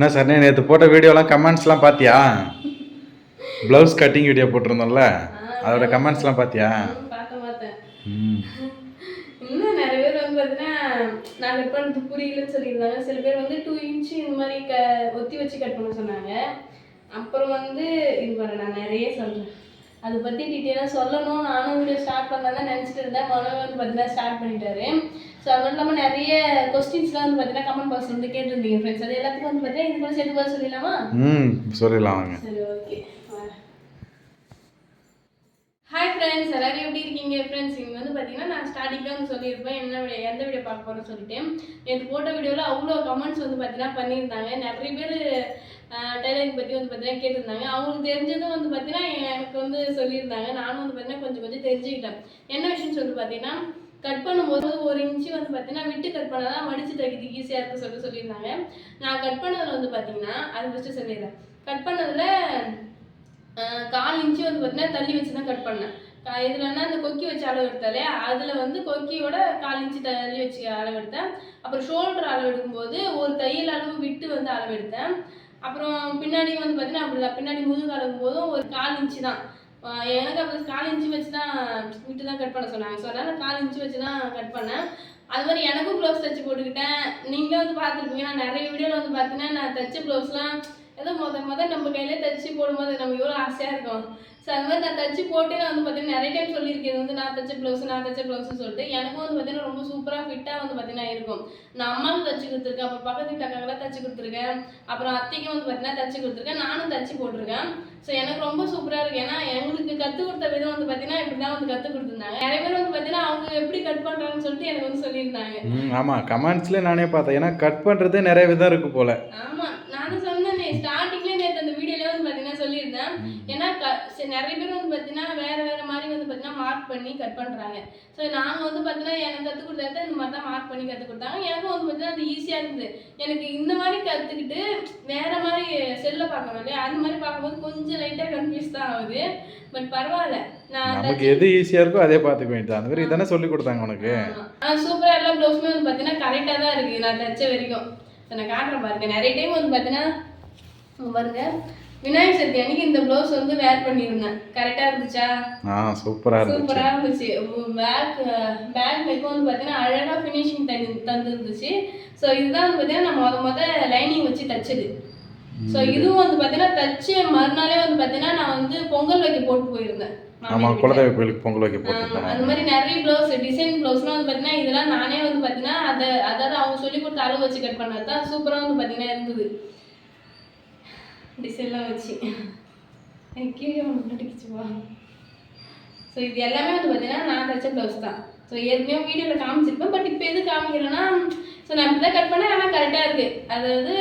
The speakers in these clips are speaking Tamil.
என்ன சார் நேற்று போட்ட வீடியோலாம் கமெண்ட்ஸ்லாம் பார்த்தியா ப்ளவுஸ் கட்டிங் வீடியோ போட்டிருந்தோம்ல அதோட கமெண்ட்ஸ்லாம் பார்த்தியா பார்த்தேன் பார்த்தேன் இன்னும் நிறைய பேர் வந்து பார்த்தீங்கன்னா நான் கட் பண்ணது புரியலன்னு சொல்லியிருந்தாங்க. சில பேர் வந்து டூ இன்ச்சு இந்த மாதிரி க ஒத்தி வச்சு கட் பண்ண சொன்னாங்க. அப்புறம் வந்து இது பாரு நான் நிறைய சொல்கிறேன் அதை பற்றி டீட்டெயிலாக சொல்லணும். நானும் வீடியோ ஸ்டார்ட் பண்ணலாம் நினச்சிட்டு இருந்தேன். மனோ வந்து பார்த்தீங்கன்னா ஸ்டார்ட் பண்ணிட்டாரு. ஸோ அது இல்லாமல் நிறைய கொஸ்டின்ஸ்லாம் வந்து பார்த்தீங்கன்னா கமெண்ட் பாக்ஸ் வந்து கேட்டிருந்தீங்க ஃப்ரெண்ட்ஸ் அது எல்லாத்துக்கும் வந்து பார்த்தீங்கன்னா இது கூட சேர்த்து பதில் சொல்லிடலாமா? ம் சொல்லிடலாம் சரி ஓகே ஹாய் ஃப்ரெண்ட்ஸ் எல்லாரும் எப்படி இருக்கீங்க? ஃப்ரெண்ட்ஸ் இங்கே வந்து பார்த்தீங்கன்னா நான் ஸ்டார்டிங்கில் வந்து சொல்லியிருப்பேன். என்ன வீடியோ எந்த வீடியோ பார்க்க போகிறேன்னு சொல்லிட்டு. நேற்று போட்ட வீடியோவில் அவ்வளோ கமெண்ட்ஸ் வந்து பார்த்தீங்கன்னா பண்ணியிருந்தாங்க. நிறைய பேர் டைலரிங் பற்றி வந்து பார்த்தீங்கன்னா கேட்டிருந்தாங்க. அவங்களுக்கு தெரிஞ்சதும் வந்து பார்த்தீங்கன்னா எனக்கு வந்து சொல்லியிருந்தாங்க. நானும் வந்து பார்த்தீங்கன்னா கொஞ்சம் கொஞ்சம் தெரிஞ்சுக்கிட்டேன். என்ன விஷயம்னு சொல்லிட்டு பார்த்தீங்கன்னா கட் பண்ணும்போது ஒரு இன்ச்சு வந்து பார்த்தீங்கன்னா விட்டு கட் பண்ணால் தான் மடிச்சு தைக்கிறதுக்கு ஈஸியாக இருக்க சொல்லிட்டு சொல்லியிருந்தாங்க. நான் கட் பண்ணதில் வந்து பார்த்தீங்கன்னா அது ஃபஸ்ட்டு சொல்லிடுறேன். கட் பண்ணதில் கால் இன்ச்சு வந்து பார்த்தீங்கன்னா தள்ளி வச்சு தான் கட் பண்ணேன் இதுலன்னா அந்த கொக்கி வச்சு அளவு எடுத்தாலே அதில் வந்து கொக்கியோட கால் இன்ச்சு தள்ளி வச்சு அளவு எடுத்தேன். அப்புறம் ஷோல்டர் அளவு எடுக்கும்போது ஒரு தையல் அளவு விட்டு வந்து அளவு எடுத்தேன். அப்புறம் பின்னாடி வந்து பார்த்தீங்கன்னா அப்படிதான். பின்னாடி முதுகு அளவும் போதும் ஒரு கால் இன்ச்சு தான். எனக்கு அப்போ கால் இன்ச்சு வச்சு தான் விட்டு தான் கட் பண்ண சொன்னாங்க. ஸோ அதனால் கால் இன்ச்சு வச்சு தான் கட் பண்ணேன். அது மாதிரி எனக்கும் ப்ளவுஸ் தைச்சு போட்டுக்கிட்டேன். நீங்களும் வந்து பார்த்துருப்பீங்க. நான் நிறைய வீடியோவில் வந்து பார்த்தீங்கன்னா நான் தைச்ச ப்ளவுஸ்லாம் ஏதோ முத முத நம்ம கையில தச்சு போடும்போது நம்ம எவ்வளோ ஆசையாக இருக்கும். ஸோ அது மாதிரி நான் தச்சு போட்டு நான் வந்து பார்த்தீங்கன்னா நிறைய டைம் சொல்லியிருக்கேன். வந்து நான் தச்ச ப்ளவுஸ் நான் தச்ச ப்ளவுஸ்னு சொல்லிட்டு எனக்கும் வந்து பார்த்தீங்கன்னா ரொம்ப சூப்பராக ஃபிட்டாக வந்து பார்த்தீங்கன்னா இருக்கும். நான் அம்மாவுக்கு தச்சு கொடுத்துருக்கேன். அப்புறம் பக்கத்து வீட்டாக்காக்கெல்லாம் தச்சு கொடுத்துருக்கேன். அப்புறம் அத்தைக்கும் வந்து பார்த்தீங்கன்னா தச்சு கொடுத்துருக்கேன். நானும் தச்சு போட்டிருக்கேன். ஸோ எனக்கு ரொம்ப சூப்பராக இருக்கு. ஏன்னா எங்களுக்கு கற்றுக் கொடுத்த விதம் வந்து பார்த்தீங்கன்னா இப்படி தான் வந்து கற்றுக் கொடுத்துருந்தாங்க. நிறைய பேர் வந்து பார்த்தீங்கன்னா அவங்க எப்படி கட் பண்ணுறாங்கன்னு சொல்லிட்டு எனக்கு வந்து சொல்லியிருந்தாங்க. ஆமாம் கமெண்ட்ஸ்லேயே நானே பார்த்தேன். ஏன்னா கட் பண்ணுறதே நிறைய விதம் இருக்குது போல். ஆமா. நானும் சொன்னேனே ஸ்டார்டிங்லேயே நேற்று அந்த வீடியோல வந்து பார்த்தீங்கன்னா சொல்லியிருந்தேன் ஏன்னா க சரி, நிறைய பேர் வந்து பார்த்தீங்கன்னா வேற வேற மாதிரி வந்து பார்த்தீங்கன்னா மார்க் பண்ணி கட் பண்றாங்க. ஸோ நாங்கள் வந்து பார்த்தீங்கன்னா எனக்கு கற்றுக் கொடுத்தது இந்த மாதிரி தான் மார்க் பண்ணி கற்றுக் கொடுத்தாங்க. எனக்கும் வந்து பார்த்தீங்கன்னா அது ஈஸியாக இருந்தது. எனக்கு இந்த மாதிரி கற்றுக்கிட்டு வேற மாதிரி செல்ல பார்க்கணும் இல்லையா? அந்த மாதிரி பார்க்கும்போது கொஞ்சம் லைட்டாக கன்ஃபியூஸ் தான் ஆகுது. பட் பரவாயில்ல. நமக்கு எது ஈஸியாக இருக்கோ அதே பார்த்துக்க வேண்டியது அந்த மாதிரி இதானே சொல்லி கொடுத்தாங்க உனக்கு? ஆனால் சூப்பராக எல்லா ப்ளவுஸுமே வந்து பார்த்தீங்கன்னா கரெக்டாக தான் இருக்குது நான் தைச்ச வரைக்கும். நான் காட்டுறேன் பாருங்க. நிறைய டைம் வந்து பார்த்தீங்கன்னா இங்க பாருங்க. விநாயகர் சதுர்த்தி அன்னைக்கு இந்த ப்ளவுஸ் வந்து வேர் பண்ணியிருந்தேன் கரெக்டாக இருந்துச்சா? ஆ சூப்பராக இருந்துச்சு. சூப்பராக இருந்துச்சு. பேக் பேக் நெக்கும் வந்து பார்த்தீங்கன்னா அழகாக ஃபினிஷிங் தந்து தந்துருந்துச்சு. ஸோ இதுதான் வந்து பார்த்தீங்கன்னா நான் முத முத லைனிங் வச்சு தச்சது. ஸோ இதுவும் வந்து பார்த்தீங்கன்னா தச்சு மறுநாளே வந்து பார்த்தீங்கன்னா நான் வந்து பொங்கல் வைக்க போட்டு போயிருந்தேன். வீட்டுல. குலதெய்வ கோயிலுக்கு பொங்கல் வைக்க ஆமா, போட்டுருக்கோம் அந்த மாதிரி நிறைய ப்ளவுஸ் டிசைன் ப்ளவுஸ்லாம் வந்து பார்த்தீங்கன்னா இதெல்லாம் நானே வந்து பார்த்தீங்கன்னா அதை அதாவது அவங்க சொல்லி கொடுத்த அளவு வச்சு கட் பண்ணது தான் சூப்பராக வந்து பார்த்தீங்கன்னா இருந்தது. டிசைன்லாம் வச்சு. எனக்கு கீழே ஒன்று நடிக்கிச்சுவா ஸோ இது எல்லாமே வந்து பார்த்தீங்கன்னா நான் தைச்ச ப்ளவுஸ் தான். ஸோ ஏற்கனவே வீடியோவில் காமிச்சிருப்பேன் பட் இப்போ எது காமிக்கிறேன்னா ஸோ நான் இப்படி தான் கட் பண்ணேன் ஆனால் கரெக்டாக இருக்குது அதாவது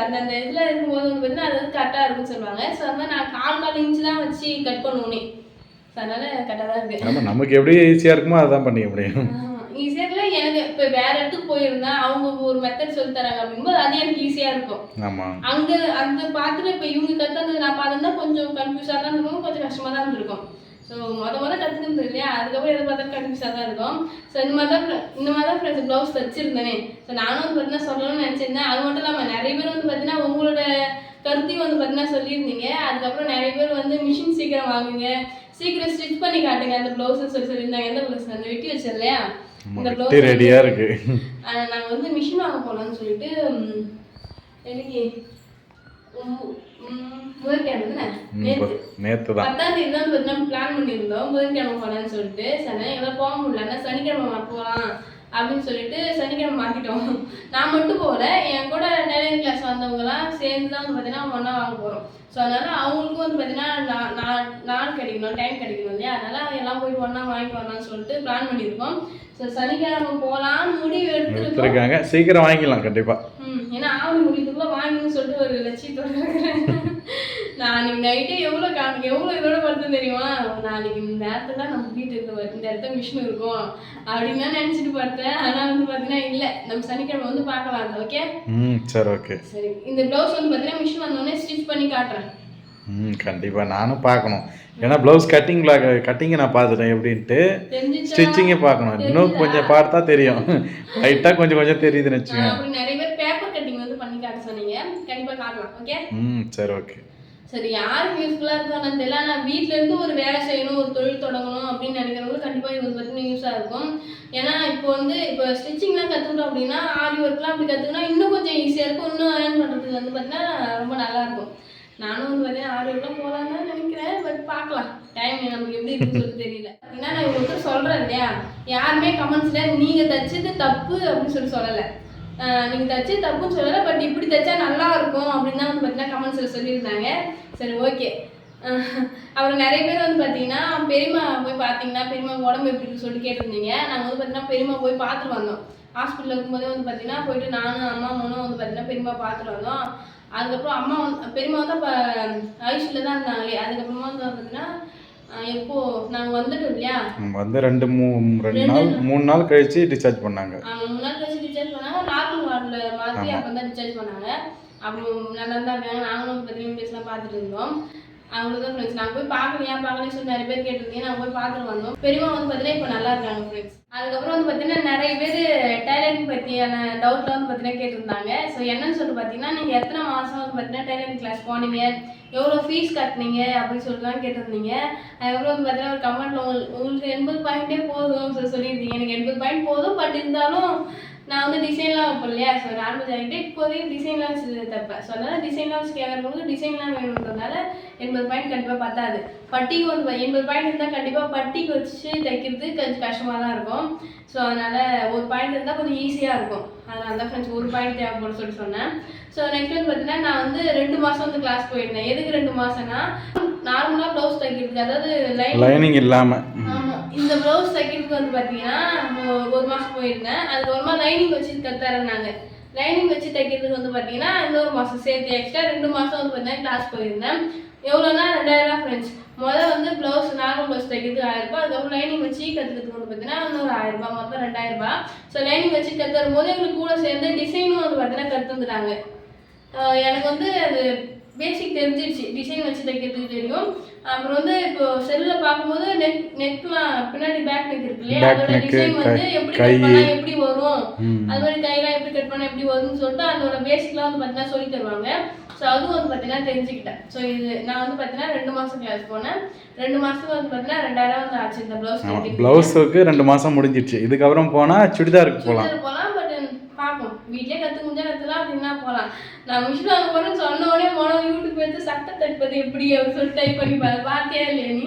அந்தந்த இதில் இருக்கும்போது வந்து பார்த்தீங்கன்னா அது வந்து கரெக்டாக இருக்குன்னு சொல்லுவாங்க. ஸோ மாதிரி நான் கால் கால் இன்ச்சு தான் வச்சு கட் பண்ணுவோனே. ஸோ அதனால் கரெக்டாக தான் இருக்குது நமக்கு எப்படி ஈஸியாக இருக்குமோ அதுதான் பண்ணிக்க முடியும். ஈஸியாக இப்போ வேற இடத்துக்கு போயிருந்தா அவங்க ஒரு மெத்தட் சொல்லி தராங்க அப்படிங்கும்போது அது எனக்கு ஈஸியாக இருக்கும். அங்க அந்த பார்த்துட்டு இப்போ இவங்க கற்றுனது நான் பார்த்துருந்தா கொஞ்சம் கன்ஃபியூஸாக தான் இருக்கும் கொஞ்சம் கஷ்டமாக தான் இருந்திருக்கும். ஸோ மொத மொதல் கற்றுக்கிறது இல்லையா? அதுக்கப்புறம் எதை பார்த்தாலும் கன்ஃபியூஸாக தான் இருக்கும். ஸோ இந்த மாதிரி தான் இந்த மாதிரி தான் ஃப்ரெண்ட்ஸ் ப்ளவுஸ் தச்சிருந்தேனே. ஸோ நானும் வந்து பார்த்தீங்கன்னா சொல்லணும்னு நினச்சிருந்தேன். அது மட்டும் இல்லாமல் நிறைய பேர் வந்து பார்த்தீங்கன்னா உங்களோட கருத்தையும் வந்து பார்த்தீங்கன்னா சொல்லியிருந்தீங்க. அதுக்கப்புறம் நிறைய பேர் வந்து மிஷின் சீக்கிரம் வாங்குங்க சீக்கிரம் ஸ்டிச் பண்ணி காட்டுங்க. அந்த ப்ளவுஸ்னு சொல்லி சொல்லியிருந்தாங்க. எந்த ப்ளவுஸ் அந்த வெட்டி வச்சேன் இல்லையா? இந்த ப்ளவுஸ் ரெடியாக இருக்கு. நாங்கள் வந்து மிஷின் வாங்க போகலான்னு சொல்லிட்டு பார்த்தீங்கன்னா பிளான் பண்ணியிருந்தோம். புதன்கிழமை போகலான்னு சொல்லிட்டு. சரி எல்லாம் போக முடியல. சனிக்கிழமை போகலாம் அப்படின்னு சொல்லிட்டு சனிக்கிழமை மாற்றிட்டோம் நான் மட்டும் போகல. என் கூட டைலரிங் கிளாஸ் வந்தவங்கலாம் சேர்ந்து தான் வந்து பார்த்தீங்கன்னா ஒன்றா வாங்க போகிறோம் ஸோ அதனால் அவங்களுக்கும் வந்து பார்த்தீங்கன்னா நா- நா- நாள் கிடைக்கணும் டைம் கிடைக்கணும் இல்லையா? அதனால் எல்லாம் போயிட்டு ஒன்றா வாங்கிட்டு வரலாம்னு சொல்லிட்டு பிளான் பண்ணியிருக்கோம். ஸோ சனிக்கிழமை போகலான்னு முடிவு எடுத்துருக்காங்க. சீக்கிரம் வாங்கிக்கலாம் கண்டிப்பாக ம், ஏன்னா ஆவணி முடிக்கிறதுக்குள்ள வாங்கணும்னு சொல்லிட்டு ஒரு லட்சியத்தோட இருக்கிறேன். நான் அன்னைக்கு நைட்டே எவ்வளோ எவ்வளோ இதோட படுத்தேன் தெரியுமா? நாளைக்கு இந்த நேரத்துல நம்ம வீட்டு இருக்க இந்த இடத்துல மிஷின் இருக்கும் அப்படின்னு தான் நினச்சிட்டு பார்த்தேன் ஆனால் வந்து பார்த்தீங்கன்னா இல்லை. நம்ம சனிக்கிழமை வந்து பார்க்கலாம் ஓகே ம் சரி ஓகே சரி. இந்த ப்ளவுஸ் வந்து பார்த்தீங்கன்னா மிஷின் வந்தோடனே ஸ்டிச் பண்ணி காட்டுறேன். ம் கண்டிப்பாக நானும் பார்க்கணும். ஏன்னா ப்ளவுஸ் கட்டிங் கட்டிங்கை நான் பார்த்துட்டேன் எப்படின்ட்டு. ஸ்டிச்சிங்கை பார்க்கணும். இன்னும் கொஞ்சம் பார்த்தா தெரியும். லைட்டாக கொஞ்சம் கொஞ்சம் தெரியுதுன்னு வச்சுக்கோங்க. நிறைய பேர் பேப்பர் கட்டிங் வந்து பண்ணி காட்ட சொன்னீங்க. கண்டிப்பா கண்டிப்பாக காட்டலாம் ஓகே ம் சரி ஓகே சரி யாருக்கு யூஸ்ஃபுல்லாக இருக்கான்னு தெரியல. ஆனால் வீட்டிலேருந்து இருந்து ஒரு வேலை செய்யணும் ஒரு தொழில் தொடங்கணும் அப்படின்னு நினைக்கிறவங்களுக்கு கண்டிப்பாக இது பற்றின பார்த்தீங்கன்னா யூஸாக இருக்கும். ஏன்னா இப்போ வந்து இப்போ ஸ்டிச்சிங்லாம் கற்றுக்கிட்டோம் அப்படின்னா ஆரி ஒர்க்லாம் அப்படி கற்றுக்கினா இன்னும் கொஞ்சம் ஈஸியாக இருக்கும். இன்னும் ஏர்ன் பண்ணுறதுக்கு வந்து பார்த்தீங்கன்னா ரொம்ப நல்லாயிருக்கும் நானும் வந்து பார்த்தீங்கன்னா ஆரி ஒர்க்லாம் போகலான்னு தான் நினைக்கிறேன். பட் பார்க்கலாம். டைம் நமக்கு எப்படி இருக்குன்னு சொல்லி தெரியல. ஏன்னா நான் இவங்க சொல்கிறேன் இல்லையா? யாருமே கமெண்ட்ஸில் நீங்கள் தச்சது தப்பு அப்படின்னு சொல்லி சொல்லலை. நீங்கள் நீங்க தப்புன்னு சொல்லலை பட் இப்படி தைச்சா நல்லா இருக்கும் அப்படின்னு தான் வந்து பார்த்தீங்கன்னா கமெண்ட்ஸில் சொல்லியிருந்தாங்க. சரி ஓகே அப்புறம் நிறைய பேர் வந்து பார்த்தீங்கன்னா பெரியம்மா போய் பார்த்தீங்கன்னா பெரியம்மா உடம்பு எப்படி சொல்லி சொல்லிட்டு கேட்டிருந்தீங்க. நாங்கள் வந்து பார்த்தீங்கன்னா பெரியமா போய் பார்த்துட்டு வந்தோம். ஹாஸ்பிட்டலில் இருக்கும்போதே வந்து பார்த்தீங்கன்னா போயிட்டு நானும் அம்மா மூணும் வந்து பார்த்தீங்கன்னா பெரியமா பார்த்துட்டு வந்தோம். அதுக்கப்புறம் அம்மா வந்து பெரியமா வந்து அப்போ ஐசியூவில் தான் இருந்தாங்களே. அதுக்கப்புறமா வந்து பார்த்தீங்கன்னா எப்போ நாங்கள் வந்துட்டோம் இல்லையா வந்து ரெண்டு ரெண்டு நாள் மூணு நாள் கழிச்சு டிஸ்சார்ஜ் பண்ணாங்க. அவங்க முன்னாடி கழிச்சு டிஸ்சார்ஜ் பண்ணாங்க. நார்மல் வார்டில் மாற்றி அப்போ தான் டிஸ்சார்ஜ் பண்ணாங்க. அப்புறம் நல்லா தான் இருக்காங்க. நாங்களும் பத்திரிக்கை பேசலாம் பார்த்துட்டு இருந்தோம். அவங்களுக்கு தான் ஃப்ரெண்ட்ஸ் நாங்கள் போய் பார்க்கலையா? பார்க்கலையும் சொல்லி நிறைய பேர் கேட்டிருந்தீங்க. நாங்கள் போய் பார்த்துட்டு வந்தோம். பெரியம்மா வந்து பார்த்தீங்கன்னா இப்போ நல்லா இருக்காங்க ஃப்ரெண்ட்ஸ் அதுக்கப்புறம் வந்து பார்த்தீங்கன்னா நிறைய பேர் டைலரிங் பற்றியான டவுட்லாம் வந்து பார்த்தீங்கன்னா கேட்டிருந்தாங்க. ஸோ என்னன்னு சொல்லிட்டு பார்த்தீங்கன்னா நீங்கள் எத்தனை மாதம் வந்து பார்த்தீங்கன்னா டைலரிங் கிளாஸ் போனீங்க? எவ்வளோ ஃபீஸ் கட்டினீங்க? அப்படின்னு சொல்லிட்டுலாம் கேட்டிருந்தீங்க. அதுக்கப்புறம் வந்து பார்த்தீங்கன்னா ஒரு கமெண்ட்டில் உங்களுக்கு உங்களுக்கு எண்பது பாயிண்ட்டே போதும் சொல்லி சொல்லியிருந்தீங்க. எனக்கு எண்பது பாயிண்ட் போதும். பட் இருந்தாலும் நான் வந்து டிசைன்லாம் வைப்பேன் இல்லையா? ஸோ நார்மல் ஜாக்கெட்டு இப்போதைக்கு டிசைன்லாம் வச்சு தைப்பேன் ஸோ அதனால் டிசைன்லாம் வச்சு கேட்குறவங்களுக்கு டிசைன்லாம் வேணுன்றதுனால எண்பது பாயிண்ட் கண்டிப்பாக பத்தாது. பட்டிக்கு வந்து எண்பது பாயிண்ட் இருந்தால் கண்டிப்பாக பட்டிக்கு வச்சு தைக்கிறது கொஞ்சம் கஷ்டமாக தான் இருக்கும். ஸோ அதனால் ஒரு பாயிண்ட் இருந்தால் கொஞ்சம் ஈஸியாக இருக்கும். அதனால தான் ஃப்ரெண்ட்ஸ் ஒரு பாயிண்ட் தேவைப்படும் சொல்லி சொன்னேன். ஸோ நெக்ஸ்ட் வந்து பார்த்தீங்கன்னா நான் வந்து ரெண்டு மாதம் வந்து கிளாஸ் போயிருந்தேன். எதுக்கு ரெண்டு மாதம்னா நார்மலாக ப்ளவுஸ் தைக்கிறதுக்கு அதாவது லைனிங் இல்லாமல் இந்த ப்ளவுஸ் தைக்கிறதுக்கு வந்து பார்த்தீங்கன்னா ஒரு மாதம் போயிருந்தேன். அது ஒரு மாதம் லைனிங் வச்சு தரேன்னாங்க. லைனிங் வச்சு தைக்கிறதுக்கு வந்து பார்த்தீங்கன்னா இன்னொரு மாதம் சேர்த்து எக்ஸ்ட்ரா ரெண்டு மாதம் வந்து பார்த்தீங்கன்னா கிளாஸ் போயிருந்தேன். எவ்வளோனா ரெண்டாயிரம் ஃப்ரெண்ட்ஸ் முதல்ல வந்து ப்ளவுஸ் நார்மல் ப்ளவுஸ் தைக்கிறதுக்கு ஆயிரம் ரூபாய். அதுக்கப்புறம் லைனிங் வச்சு கற்றுக்கிறதுக்கு வந்து பார்த்தீங்கன்னா இன்னொரு ஆயிரம் ரூபாய் மொத்தம் ரெண்டாயிரம் ரூபாய். ஸோ லைனிங் வச்சு கற்றுரும் போது எங்களுக்கு கூட சேர்ந்து டிசைனும் வந்து பார்த்தீங்கன்னா கற்றுந்துட்டாங்க எனக்கு வந்து அது பேசிக் தெரிஞ்சிருச்சு டிசைன் வச்சு தைக்கிறதுக்கு தெரியும். அப்புறம் வந்து இப்போ செல்லில் பார்க்கும்போது நெக் நெக்லாம் பின்னாடி பேக் நெக் இருக்கு இல்லையா? அதோட டிசைன் வந்து எப்படி. கட் பண்ணா எப்படி வரும்? அது மாதிரி கையெல்லாம் எப்படி கட் பண்ணா எப்படி வரும்னு சொல்லிட்டு அதோட பேசிக்லாம் வந்து பார்த்தீங்கன்னா சொல்லி தருவாங்க. ஸோ அதுவும் வந்து பார்த்தீங்கன்னா தெரிஞ்சுக்கிட்டேன். ஸோ இது நான் வந்து பார்த்தீங்கன்னா ரெண்டு மாதம் கிளாஸ் போனேன். ரெண்டு மாதத்துக்கு வந்து பார்த்தீங்கன்னா ரெண்டாயிரம் வந்து ஆச்சு இந்த ப்ளவுஸ் ப்ளவுஸுக்கு ரெண்டு மாதம் முடிஞ்சிடுச்சு இதுக்கப்புறம் போனால் சுடிதாருக்கு போகலாம். போகலாம். பட் பார்ப்போம் வீட்லயே கற்று முடிஞ்சா கற்றுலாம் அப்படின்னா போகலாம் நான் மிஷின் வாங்க போறேன்னு சொன்ன உடனே போனோம் யூடியூப் எடுத்து சட்டை தைப்பது எப்படி அப்படின்னு சொல்லி டைப் பண்ணி பாரு. பார்த்தியா இல்லையா நீ?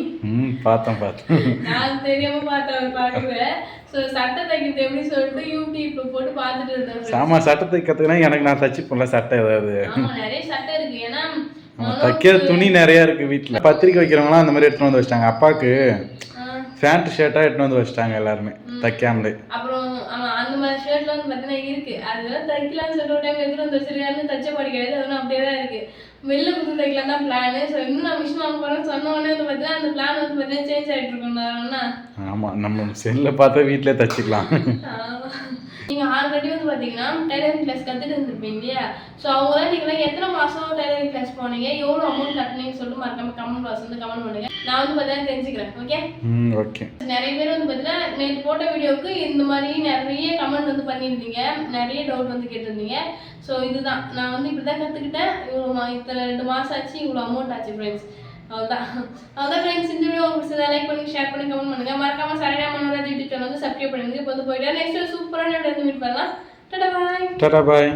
பார்த்தேன் பார்த்தேன். நான் தெரியாம பார்த்தேன் பார்க்குறேன் ஸோ சட்டை தைக்கிறது எப்படி சொல்லிட்டு யூடியூப்ல போட்டு பார்த்துட்டு இருந்தேன் சாமா சட்டை தைக்கிறதுக்குனா எனக்கு நான் தச்சுப்பேன்ல சட்டை ஏதாவது. ஆமா நிறைய சட்டை இருக்கு. ஏன்னா ஆமா, தைக்கிற துணி நிறையா இருக்குது வீட்டில் பத்திரிக்கை வைக்கிறவங்களாம் அந்த மாதிரி எடுத்துன்னு வந்து வச்சிட்டாங்க. அப்பாவுக்கு ஃபேண்ட் ஷர்ட்டாக எடுத்துன்னு வந்து வச்சிட்டாங்க எல்லாருமே. தைக்காமலே. அப்புறம் ஆமா அந்த மாதிரி ஷர்ட்ல வந்து பார்த்தீங்கன்னா இருக்கு. அதெல்லாம் தைக்கலாம்னு சொல்ற டைம் எடுத்துட்டு வந்து வச்சிருக்காருன்னு தச்ச பாடி கிடையாது. அதெல்லாம் அப்படியே தான் இருக்கு. வெளில கொடுத்து தைக்கலாம் தான் பிளான் ஸோ இன்னும் நான் மிஷின் வாங்க போறேன்னு சொன்ன உடனே வந்து பார்த்தீங்கன்னா அந்த பிளான் வந்து பார்த்தீங்கன்னா சேஞ்ச் ஆயிட்டு இருக்கும். நான் ஆமாம் நம்ம செல்லில் பார்த்தா வீட்டிலே தச்சுக்கலாம். ஆமா. நீங்க ஆல்ரெடி வந்து பாத்தீங்கன்னா டைலரிங் கிளாஸ் கத்துட்டு இருந்திருப்பீங்க இல்லையா? ஸோ அவங்களாம் நீங்களாம் எத்தனை மாசம் டைலரிங் கிளாஸ் போனீங்க? எவ்வளவு அமௌண்ட் கட்டினீங்கன்னு சொல்லிட்டு மறக்காம கமெண்ட் பாக்ஸ் வந்து கமெண்ட் பண்ணுங்க. நான் வந்து பார்த்தீங்கன்னா தெரிஞ்சுக்கிறேன் ஓகே நிறைய பேர் வந்து பார்த்தீங்கன்னா நேற்று போட்ட வீடியோவுக்கு இந்த மாதிரி நிறைய கமெண்ட் வந்து பண்ணியிருந்தீங்க. நிறைய டவுட் வந்து கேட்டிருந்தீங்க. ஸோ இதுதான். நான் வந்து இப்படி தான் கற்றுக்கிட்டேன் இவ்வளோ மா இத்தனை ரெண்டு மாதம் ஆச்சு இவ்வளோ அமௌண்ட் ஆச்சு ஃப்ரெண்ட்ஸ் அவ்வளோதான் அவ்வளோதான் ஃப்ரெண்ட்ஸ் இந்த வீடியோ உங்களுக்கு லைக் பண்ணி ஷேர் பண்ணி கமெண்ட் பண்ணுங்க. மறக்காம சரண்யா மனோராஜ் யூடியூப் சேனல் வந்து சப்ஸ்கிரைப் பண்ணுங்க. இப்போ வந்து போயிட்டு நெக்ஸ்ட் சூப்பரான வீடியோ வந்து மீட் பண்ணலாம். டாடா பாய் டாடா பாய்